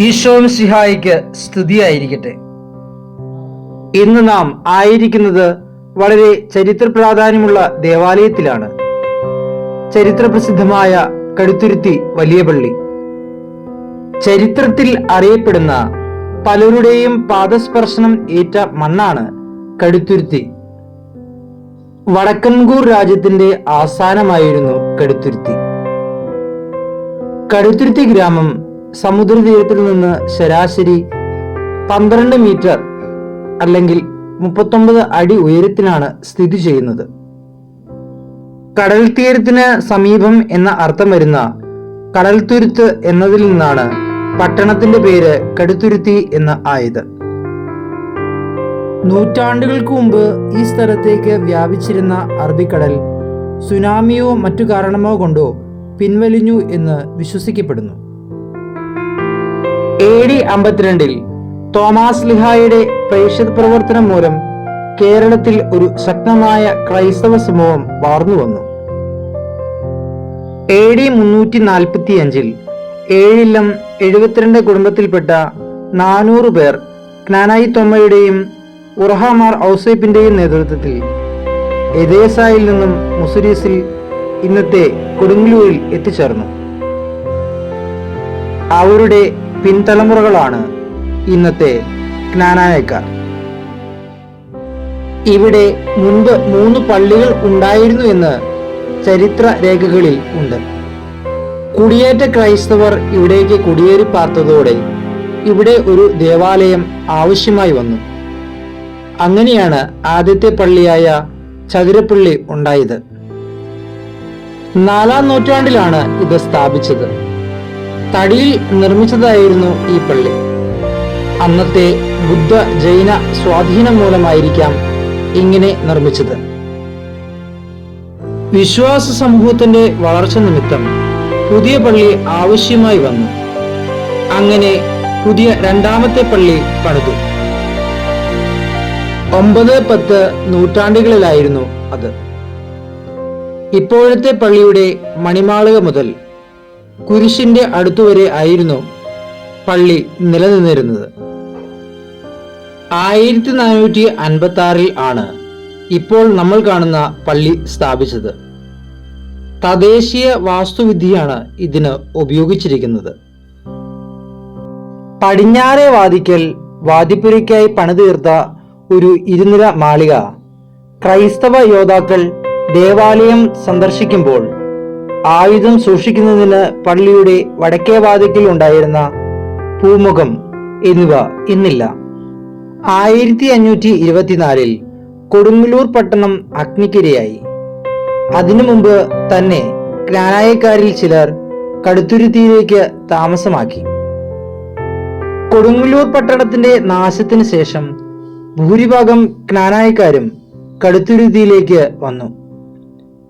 ഈശോം സിഹായിക്ക് സ്തുതിയായിരിക്കട്ടെ. ഇന്ന് നാം ആയിരിക്കുന്നത് വളരെ ചരിത്ര പ്രാധാന്യമുള്ള ദേവാലയത്തിലാണ്. ചരിത്ര പ്രസിദ്ധമായ കടുത്തുരുത്തി വലിയ പള്ളി. ചരിത്രത്തിൽ അറിയപ്പെടുന്ന പലരുടെയും പാദസ്പർശനം ഏറ്റ മണ്ണാണ് കടുത്തുരുത്തി. വടക്കൻകൂർ രാജ്യത്തിന്റെ ആസ്ഥാനമായിരുന്നു കടുത്തുരുത്തി. കടുത്തുരുത്തി ഗ്രാമം സമുദ്രതീരത്തിൽ നിന്ന് ശരാശരി പന്ത്രണ്ട് മീറ്റർ അല്ലെങ്കിൽ മുപ്പത്തൊമ്പത് അടി ഉയരത്തിലാണ് സ്ഥിതി ചെയ്യുന്നത്. കടൽ തീരത്തിന് സമീപം എന്ന അർത്ഥം വരുന്ന കടൽത്തുരുത്ത് എന്നതിൽ നിന്നാണ് പട്ടണത്തിന്റെ പേര് കടുത്തുരുത്തി എന്ന് ആയത്. നൂറ്റാണ്ടുകൾക്ക് മുമ്പ് ഈ സ്ഥലത്തേക്ക് വ്യാപിച്ചിരുന്ന അറബിക്കടൽ സുനാമിയോ മറ്റു കാരണമോ കൊണ്ടോ പിൻവലിഞ്ഞു എന്ന് വിശ്വസിക്കപ്പെടുന്നു. എ ഡി അമ്പത്തിരണ്ടിൽ തോമാസ് ലിഹായുടെ പ്രേക്ഷിത പ്രവർത്തനം മൂലം കേരളത്തിൽ ഒരു ശക്തമായ ക്രൈസ്തവ സമൂഹം വളർന്നു വന്നു. എ ഡി മുന്നൂറ്റി നാൽപ്പത്തി അഞ്ചിൽ ഏഴില്ലം എഴുപത്തിരണ്ട് കുടുംബത്തിൽപ്പെട്ട നാനൂറ് പേർ ക്നാനായി തൊമ്മയുടെയും ഉറഹാമാർ ഔസേപ്പിന്റെയും നേതൃത്വത്തിൽ എദേസായിൽ നിന്നും മുസുരീസിൽ ഇന്നത്തെ കൊടുങ്ങല്ലൂരിൽ എത്തിച്ചേർന്നു. അവരുടെ പിൻതലമുറകളാണ് ഇന്നത്തെ ജ്ഞാനായക്കാർ. ഇവിടെ മുൻപ് മൂന്ന് പള്ളികൾ ഉണ്ടായിരുന്നു എന്ന് ചരിത്ര രേഖകളിൽ ഉണ്ട്. കുടിയേറ്റ ക്രൈസ്തവർ ഇവിടേക്ക് കുടിയേറി പാർത്തതോടെ ഇവിടെ ഒരു ദേവാലയം ആവശ്യമായി വന്നു. അങ്ങനെയാണ് ആദ്യത്തെ പള്ളിയായ ചതുരപ്പള്ളി ഉണ്ടായത്. നാലാം നൂറ്റാണ്ടിലാണ് ഇത് സ്ഥാപിച്ചത്. തടിയിൽ നിർമ്മിച്ചതായിരുന്നു ഈ പള്ളി. അന്നത്തെ ബുദ്ധ ജൈന സ്വാധീനം മൂലമായിരിക്കാം ഇങ്ങനെ നിർമ്മിച്ചത്. വിശ്വാസ സമൂഹത്തിന്റെ വളർച്ച നിമിത്തം പുതിയ പള്ളി ആവശ്യമായി വന്നു. അങ്ങനെ പുതിയ രണ്ടാമത്തെ പള്ളി പണിതു. ഒമ്പത് പത്ത് നൂറ്റാണ്ടുകളിലായിരുന്നു അത്. ഇപ്പോഴത്തെ പള്ളിയുടെ മണിമാളിക മുതൽ കുരിശിന്റെ അടുത്തുവരെ ആയിരുന്നു പള്ളി നിലനിന്നിരുന്നത്. ആയിരത്തി നാനൂറ്റി അൻപത്തി ആറിൽ ആണ് ഇപ്പോൾ നമ്മൾ കാണുന്ന പള്ളി സ്ഥാപിച്ചത്. തദ്ദേശീയ വാസ്തുവിദ്യയാണ് ഇതിന് ഉപയോഗിച്ചിരിക്കുന്നത്. പടിഞ്ഞാറെ വാദിക്കൽ വാദിപ്പുരയ്ക്കായി പണിതീർത്ത ഒരു ഇരുനില മാളിക ക്രൈസ്തവ യോദ്ധാക്കൾ ദേവാലയം സന്ദർശിക്കുമ്പോൾ ആയുധം സൂക്ഷിക്കുന്നതിന് പള്ളിയുടെ വടക്കേ വാതിക്കൽ ഉണ്ടായിരുന്ന പൂമുഖം എന്നിവ ഇന്നില്ല. ആയിരത്തി അഞ്ഞൂറ്റി ഇരുപത്തിനാലിൽ കൊടുങ്ങല്ലൂർ പട്ടണം അഗ്നിക്കിരയായി. അതിനു മുമ്പ് തന്നെ ഗ്രാനായക്കാരിൽ ചിലർ കടുത്തുരുത്തിയിലേക്ക് താമസമാക്കി. കൊടുങ്ങല്ലൂർ പട്ടണത്തിന്റെ നാശത്തിന് ശേഷം ഭൂരിഭാഗം ജ്ഞാനായക്കാരും കടുത്തുരുത്തിയിലേക്ക് വന്നു.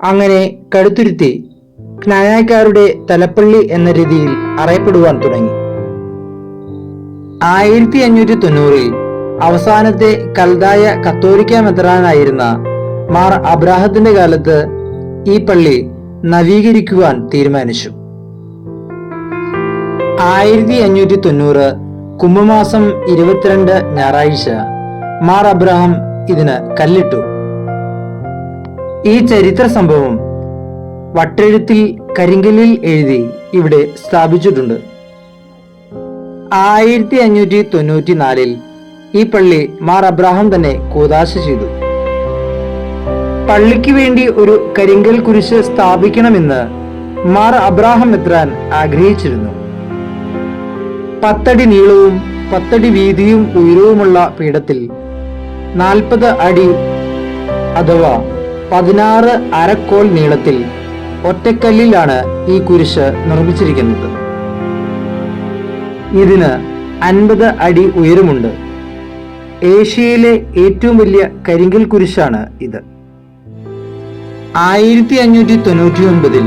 അങ്ങനെ കടുത്തുരുത്തി ജ്ഞാനായക്കാരുടെ തലപ്പള്ളി എന്ന രീതിയിൽ അറിയപ്പെടുവാൻ തുടങ്ങി. ആയിരത്തി അഞ്ഞൂറ്റി തൊണ്ണൂറിൽ അവസാനത്തെ കൽതായ കത്തോലിക്ക മെത്രാനായിരുന്ന മാർ അബ്രാഹത്തിന്റെ കാലത്ത് ഈ പള്ളി നവീകരിക്കുവാൻ തീരുമാനിച്ചു. ആയിരത്തി അഞ്ഞൂറ്റി തൊണ്ണൂറ് കുംഭമാസം ഇരുപത്തിരണ്ട് ഞായറാഴ്ച മാർ അബ്രഹാം ഇതിന് കല്ലിട്ടു. ഈ ചരിത്ര സംഭവം വട്ടെഴുത്തിൽ കരിങ്കലിൽ എഴുതി ഇവിടെ സ്ഥാപിച്ചിട്ടുണ്ട്. ആയിരത്തി അഞ്ഞൂറ്റി തൊണ്ണൂറ്റി നാലിൽ ഈ പള്ളി മാർ അബ്രാഹാം തന്നെ കൂതാശ ചെയ്തു. പള്ളിക്ക് വേണ്ടി ഒരു കരിങ്കൽ കുരിശ് സ്ഥാപിക്കണമെന്ന് മാർ അബ്രാഹാം എത്രാൻ ആഗ്രഹിച്ചിരുന്നു. പത്തടി നീളവും പത്തടി വീതിയും ഉയരവുമുള്ള പീഠത്തിൽ നാൽപ്പത് അടി അഥവാ പതിനാറ് അരക്കോൾ നീളത്തിൽ ഒറ്റക്കല്ലിലാണ് ഈ കുരിശ് നിർമ്മിച്ചിരിക്കുന്നത്. ഇതിന് അൻപത് അടി ഉയരമുണ്ട്. ഏഷ്യയിലെ ഏറ്റവും വലിയ കരിങ്കൽ കുരിശാണ് ഇത്. ആയിരത്തി അഞ്ഞൂറ്റി തൊണ്ണൂറ്റി ഒൻപതിൽ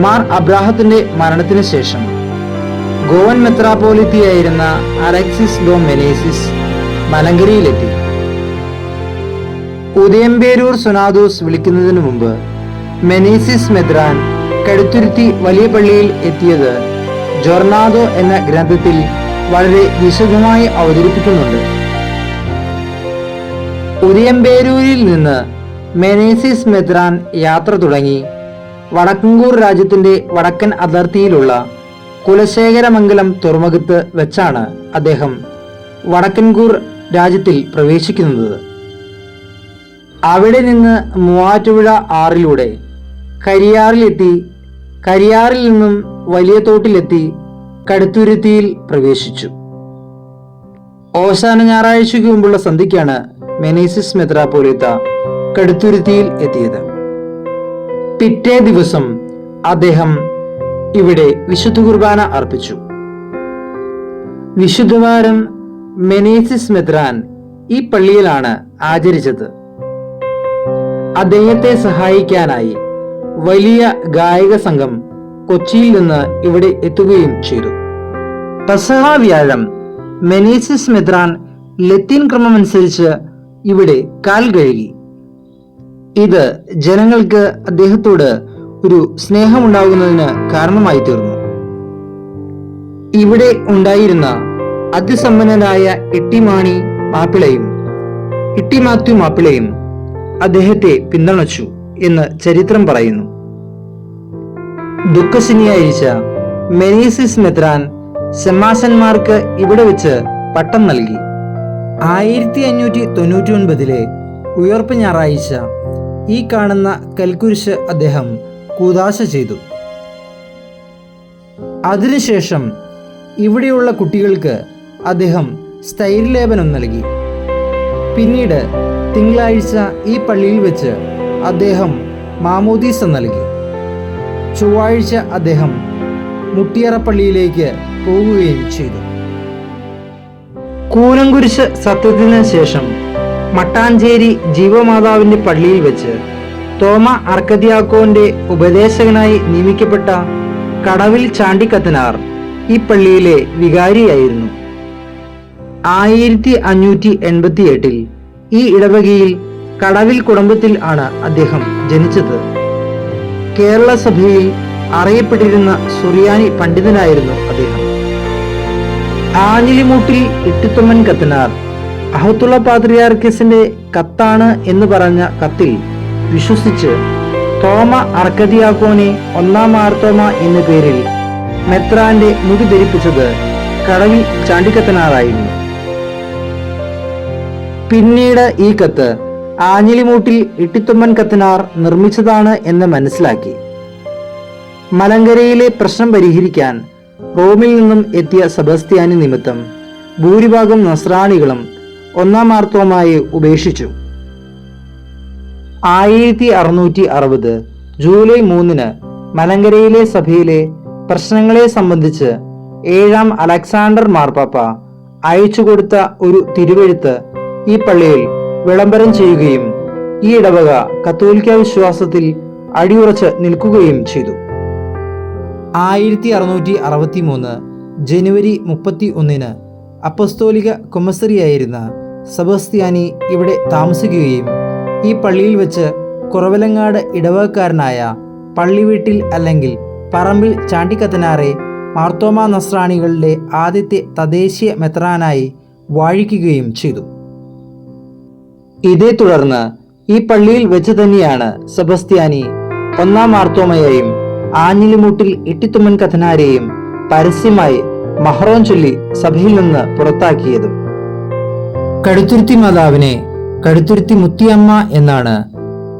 മാർ അബ്രാഹത്തിന്റെ മരണത്തിന് ശേഷം ഗോവൻ മെത്രാപോലിത്തിയായിരുന്ന അലക്സിസ് ഡോ മെനേസിസ് മലങ്കരയിലെത്തി ഉദയംപേരൂർ സുനാദോസ് വിളിക്കുന്നതിന് മുമ്പ് മെനീസിസ് മെദ്രാൻ കടുത്തുരുത്തി വലിയ പള്ളിയിൽ എത്തിയത് ജൊർണാദോ എന്ന ഗ്രന്ഥത്തിൽ വളരെ വിശദമായി അവതരിപ്പിക്കുന്നുണ്ട്. ഉദയംപേരൂരിൽ നിന്ന് മെനേസിസ് മെത്രാൻ യാത്ര തുടങ്ങി. വടക്കൻകൂർ രാജ്യത്തിന്റെ വടക്കൻ അതിർത്തിയിലുള്ള കുലശേഖരമംഗലം തുറമുഖത്ത് വെച്ചാണ് അദ്ദേഹം വടക്കൻകൂർ രാജ്യത്തിൽ പ്രവേശിക്കുന്നത്. അവിടെ നിന്ന് മൂവാറ്റുപുഴ ആറിലൂടെ കരിയാറിലെത്തി കരിയാറിൽ നിന്നും വലിയ തോട്ടിലെത്തി കടുത്തുരുത്തിയിൽ പ്രവേശിച്ചു. ഓശാന ഞായറാഴ്ചയ്ക്ക് മുമ്പുള്ള സന്ധിക്കാണ് മെനേസിസ് മെത്രാപോലിത്ത കടുത്തുരുത്തിയിൽ എത്തിയത്. പിറ്റേ ദിവസം അദ്ദേഹം ഇവിടെ വിശുദ്ധ കുർബാന അർപ്പിച്ചു. വിശുദ്ധവാരം മെനേസിസ് മെത്രാൻ ഈ പള്ളിയിലാണ് ആചരിച്ചത്. അദ്ദേഹത്തെ സഹായിക്കാനായി വലിയ ഗായക സംഘം കൊച്ചിയിൽ നിന്ന് ഇവിടെ എത്തുകയും ചെയ്തു. പസഹ വ്യാഴം മെനീസിസ് മെത്രാൻ ലത്തീൻ ക്രമമനുസരിച്ച് ഇവിടെ കാൽ കഴുകി. ഇത് ജനങ്ങൾക്ക് അദ്ദേഹത്തോട് ഒരു സ്നേഹമുണ്ടാകുന്നതിന് കാരണമായി തീർന്നു. ഇവിടെ ഉണ്ടായിരുന്ന അതിസമ്പന്നനായ ഇട്ടിമാണി മാപ്പിളയും ഇട്ടിമാത്യു മാപ്പിളയും അദ്ദേഹത്തെ പിന്തുണച്ചു. എന്ന് ചരിത്രം പറയുന്നു. ദുഃഖശനിയാഴ്ച മെനീസിസ് മെത്രാൻ ശമാസന്മാർക്ക് ഇവിടെ വെച്ച് പട്ടം നൽകി. ആയിരത്തി അഞ്ഞൂറ്റി തൊണ്ണൂറ്റി ഒൻപതിലെ ഉയർപ്പ് ഞായറാഴ്ച ഈ കാണുന്ന കൽക്കുരിശ് അദ്ദേഹം കൂതാശ ചെയ്തു. അതിനുശേഷം ഇവിടെയുള്ള കുട്ടികൾക്ക് അദ്ദേഹം സ്ഥൈര്യലേപനം നൽകി. പിന്നീട് തിങ്കളാഴ്ച ഈ പള്ളിയിൽ വെച്ച് അദ്ദേഹം മാമോദീസ നൽകി. ചൊവ്വാഴ്ച അദ്ദേഹം മുട്ടിയറ പോവുകയും ചെയ്തു. കൂനംകുരിശ് സത്യത്തിന് ശേഷം മട്ടാഞ്ചേരി ജീവമാതാവിന്റെ പള്ളിയിൽ വെച്ച് തോമ അർക്കദിയാക്കോന്റെ ഉപദേശകനായി നിയമിക്കപ്പെട്ട കടവിൽ ചാണ്ടിക്കത്തനാർ ഈ പള്ളിയിലെ വികാരിയായിരുന്നു. ആയിരത്തി അഞ്ഞൂറ്റി എൺപത്തി എട്ടിൽ ഈ ഇടവകയിൽ കടവിൽ കുടുംബത്തിൽ ആണ് അദ്ദേഹം ജനിച്ചത്. കേരള സഭയിൽ അറിയപ്പെട്ടിരുന്ന സുറിയാനി പണ്ഡിതനായിരുന്നു അദ്ദേഹം. ആഞ്ഞിലിമൂട്ടിൽ ഇട്ടിത്തുമ്മൻ കത്തനാർ അഹത്തുള്ള പാത്രിയാർക്കിസിന്റെ കത്താണ് എന്ന് പറഞ്ഞ കത്തിൽ വിശ്വസിച്ച് തോമ അർക്കതിയാക്കോനെ ഒന്നാം മാർത്തോമ എന്ന പേരിൽ മെത്രാന്റെ മുടി ധരിപ്പിച്ചത് കടവിൽ ചാണ്ടിക്കത്തനാറായിരുന്നു. പിന്നീട് ഈ കത്ത് ആഞ്ഞിലിമൂട്ടിൽ ഇട്ടിത്തുമ്മൻ കത്തനാർ നിർമ്മിച്ചതാണ് എന്ന് മനസ്സിലാക്കി. മലങ്കരയിലെ പ്രശ്നം പരിഹരിക്കാൻ റോമിൽ നിന്നും എത്തിയ സെബസ്ത്യാനി നിമിത്തം ഭൂരിഭാഗം നസ്രാണികളും ഒന്നാം മാർത്തോമായി ഉപേക്ഷിച്ചു. ആയിരത്തി അറുന്നൂറ്റി അറുപത് ജൂലൈ മൂന്നിന് മലങ്കരയിലെ സഭയിലെ പ്രശ്നങ്ങളെ സംബന്ധിച്ച് ഏഴാം അലക്സാണ്ടർ മാർപ്പാപ്പ അയച്ചു കൊടുത്ത ഒരു തിരുവെഴുത്ത് ഈ പള്ളിയിൽ വിളംബരം ചെയ്യുകയും ഈ ഇടവക കത്തോലിക്ക വിശ്വാസത്തിൽ അടിയുറച്ച് നിൽക്കുകയും ചെയ്തു. ആയിരത്തി അറുന്നൂറ്റി അറുപത്തി മൂന്ന് ജനുവരി മുപ്പത്തി ഒന്നിന് അപ്പസ്തോലിക കൊമസറിയായിരുന്ന സെബസ്ത്യാനി ഇവിടെ താമസിക്കുകയും ഈ പള്ളിയിൽ വെച്ച് കുറവലങ്ങാട് ഇടവകക്കാരനായ പള്ളിവീട്ടിൽ അല്ലെങ്കിൽ പറമ്പിൽ ചാണ്ടിക്കത്തനാറെ മാർത്തോമ നസ്രാണികളുടെ ആദ്യത്തെ തദ്ദേശീയ മെത്രാനായി വാഴിക്കുകയും ചെയ്തു. ഇതേ തുടർന്ന് ഈ പള്ളിയിൽ വെച്ച് തന്നെയാണ് സെബസ്ത്യാനി ഒന്നാം മാർത്തോമയെയും ആഞ്ഞിലിമൂട്ടിൽ ഇട്ടിത്തുമ്മൻ കഥനാരെയും പരസ്യമായി മഹറോൻ ചൊല്ലി സഭയിൽ നിന്ന് പുറത്താക്കിയതും. കടുത്തുരുത്തി മാതാവിനെ കടുത്തുരുത്തി മുത്തിയമ്മ എന്നാണ്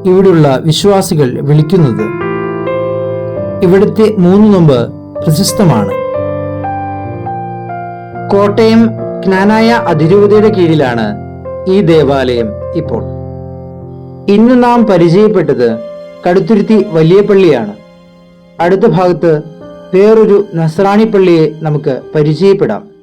ഇവിടുള്ള വിശ്വാസികൾ വിളിക്കുന്നത്. ഇവിടുത്തെ മൂന്ന് നോമ്പ് പ്രശസ്തമാണ്. കോട്ടയം ജ്ഞാനായ അതിരൂപതയുടെ കീഴിലാണ് ഈ ദേവാലയം. ഇപ്പോൾ. ഇന്ന് നാം പരിചയപ്പെട്ടത് കടുത്തുരുത്തി വലിയ പള്ളിയാണ് അടുത്ത ഭാഗത്ത് വേറൊരു നസ്രാണി പള്ളിയെ നമുക്ക് പരിചയപ്പെടാം.